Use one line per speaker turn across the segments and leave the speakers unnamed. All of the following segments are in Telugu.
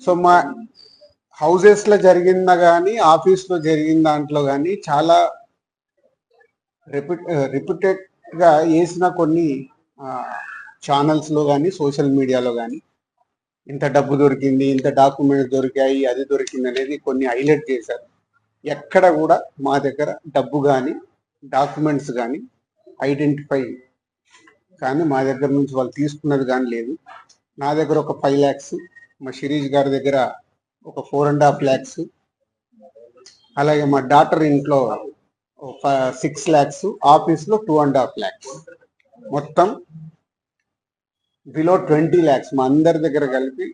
సో మా హౌజెస్లో జరిగిందా కానీ ఆఫీస్లో జరిగిన దాంట్లో కానీ చాలా రిపీట్ రిపీటెడ్గా వేసిన కొన్ని ఛానల్స్లో కానీ సోషల్ మీడియాలో కానీ ఇంత డబ్బు దొరికింది ఇంత డాక్యుమెంట్స్ దొరికాయి అది దొరికింది అనేది కొన్ని హైలైట్ చేశారు. ఎక్కడ కూడా మా దగ్గర డబ్బు కానీ డాక్యుమెంట్స్ కానీ ఐడెంటిఫై కానీ మా దగ్గర నుంచి వాళ్ళు తీసుకున్నది కానీ లేదు. నా దగ్గర ఒక ఫైవ్ ల్యాక్స్ మా శిరీష్ గారి దగ్గర ఒక ఫోర్ అండ్ హాఫ్ ల్యాక్స్ అలాగే మా డాటర్ ఇంట్లో సిక్స్ ల్యాక్స్ ఆఫీస్లో టూ అండ్ హాఫ్ ల్యాక్స్ మొత్తం బిలో ట్వంటీ ల్యాక్స్ మా అందరి దగ్గర కలిపి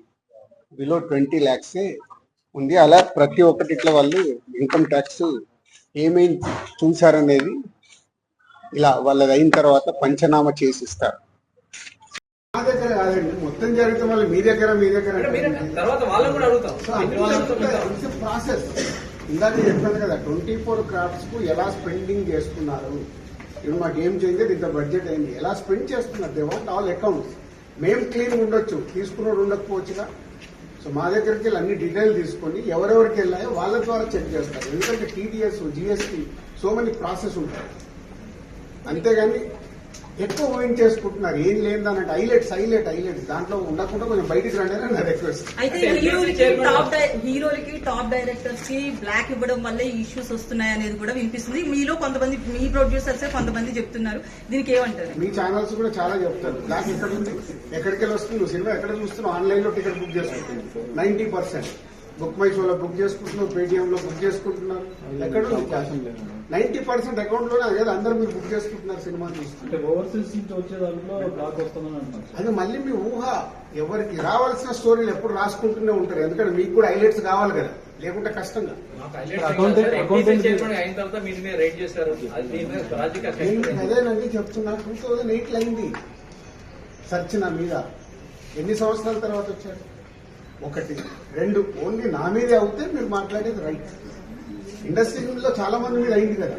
బిలో ట్వంటీ ల్యాక్సే ఉంది. అలా ప్రతి ఒక్కటి ఇట్లా వాళ్ళు ఇన్కమ్ ట్యాక్స్ ఏమేమి చూశారనేది ఇలా వాళ్ళది అయిన తర్వాత పంచనామా చేసిస్తారు
మా దగ్గర కాదండి. మొత్తం జరిగితే మళ్ళీ మీ దగ్గర మీ దగ్గర
తర్వాత వాళ్ళని కూడా అడుగుతాం.
ప్రాసెస్ ఇందాక చెప్పాను కదా ట్వంటీ ఫోర్ క్రాఫ్ట్స్కు ఎలా స్పెండింగ్ చేసుకున్నారు? ఇప్పుడు మాకు ఏం చేయండి ఇంత బడ్జెట్ అయింది. ఎలా స్పెండ్ చేస్తున్నారు? దే వాంట్ ఆల్ అకౌంట్స్ మేము క్లీన్ ఉండొచ్చు. తీసుకున్నోడు ఉండకపోవచ్చుగా. సో మా దగ్గరికి వెళ్ళి అన్ని డీటెయిల్ తీసుకొని ఎవరెవరికి వెళ్ళాయో వాళ్ళ ద్వారా చెక్ చేస్తారు. ఎందుకంటే TDS GST so many process ఉంటాయి. అంతేగాని ఎక్కువ ఊహించేసుకుంటున్నారు ఏం లేదన్నట్టు. హైలైట్స్ హైలైట్ హైలైట్స్ దాంట్లో ఉండకుండా కొంచెం బయటికి రండి అని నా రిక్వెస్ట్
అయితే హీరోలకి టాప్ డై- హీరోలకి టాప్ డైరెక్టర్స్కి బ్లాక్ ఇవ్వడం వల్లే ఇష్యూస్ వస్తున్నాయి అనేది కూడా వినిపిస్తుంది. మీలో కొంతమంది మీ ప్రొడ్యూసర్స్ కొంతమంది చెప్తున్నారు. దీనికి ఏమంటారు?
మీ ఛానల్స్ కూడా చాలా చెప్తారు. బ్లాక్ ఎక్కడ ఉంది ఎక్కడికి వెళ్ళి వస్తుంది? నువ్వు సినిమా ఎక్కడ చూస్తున్నావు? ఆన్లైన్లో టికెట్ బుక్ చేసుకుంటున్నావు నైన్టీ పర్సెంట్ బుక్ మై షోలో బుక్ చేసుకుంటున్నావు పేటిఎం లో బుక్ చేసుకుంటున్నారు. ఎక్కడ నైన్టీ పర్సెంట్ అకౌంట్లోనే అదే అందరూ మీరు బుక్ చేసుకుంటున్నారు సినిమా చూస్తున్నారు
అంటే ఓవర్సీస్ నుంచి వచ్చే దాంట్లో బ్లాక్ వస్తుందని అంటున్నారు.
అది మళ్ళీ మీ ఊహ. ఎవరికి రావాల్సిన స్టోరీలు ఎప్పుడు రాసుకుంటూనే ఉంటారు. ఎందుకంటే మీకు కూడా హైలైట్స్ కావాలి కదా. లేకుంటే కష్టంగా.
కాదు.
అదేనండి చెప్తున్నా. టూ థౌజండ్ ఎయిట్ అయింది. సర్చ్ నా మీద. ఎన్ని సంవత్సరాల తర్వాత వచ్చారు ఒకటి రెండు ఓన్లీ నా మీదే అవుతే మీరు మాట్లాడేది రైట్ ఇండస్ట్రీలో చాలా మంది మీద అయింది కదా.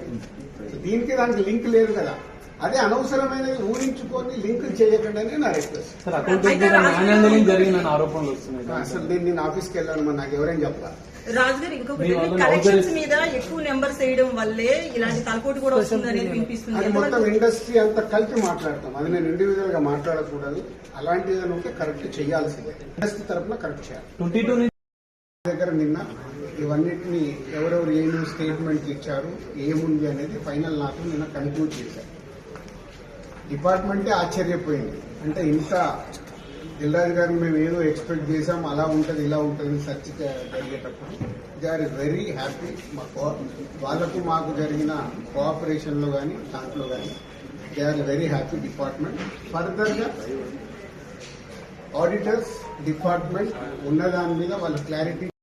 దీనికి దానికి లింక్ లేదు కదా. అదే అనవసరమైనది ఊహించుకొని లింక్ చేయకండి అని నా రిక్వెస్ట్ అసలు నేను నేను ఆఫీస్కి వెళ్ళాను మరి నాకు ఎవరైనా చెప్పాలి?
రాజు గారు ఇంకొకటి కలెక్షన్స్ మీద ఎక్కువ నెంబర్స్ వేయడం వల్లే ఇలాంటి తలపోటు కూడా వస్తుంది అనేది వినిపిస్తుంది.
మొత్తం ఇండస్ట్రీ అంతా కలిపి మాట్లాడతాం. అది నేను ఇండివిజువల్గా మాట్లాడకూడదు. అలాంటి ఏదైనా ఉంటే కరెక్ట్ చేయాల్సిందే. ఇండస్ట్రీ తరఫున కరెక్ట్ చేయాలి. దగ్గర నిన్న ఇవన్నిటిని ఎవరెవరు ఏమేమి స్టేట్మెంట్ ఇచ్చారు ఏముంది అనేది ఫైనల్ నాకు నిన్న కన్క్లూడ్ చేశారు. డిపార్ట్మెంటే ఆశ్చర్యపోయింది. అంటే ఇంత దిల్రాజు గారిని మేము ఏదో ఎక్స్పెక్ట్ చేసాం అలా ఉంటుంది ఇలా ఉంటుంది సర్చ్ జరిగేటప్పుడు దే ఆర్ వెరీ హ్యాపీ మా కో- వాళ్ళకు మాకు జరిగిన కోఆపరేషన్లో కానీ దాంట్లో కానీ they are very happy department ఫర్దర్గా ఆడిటర్స్ డిపార్ట్మెంట్ ఉన్న దాని మీద వాళ్ళ క్లారిటీ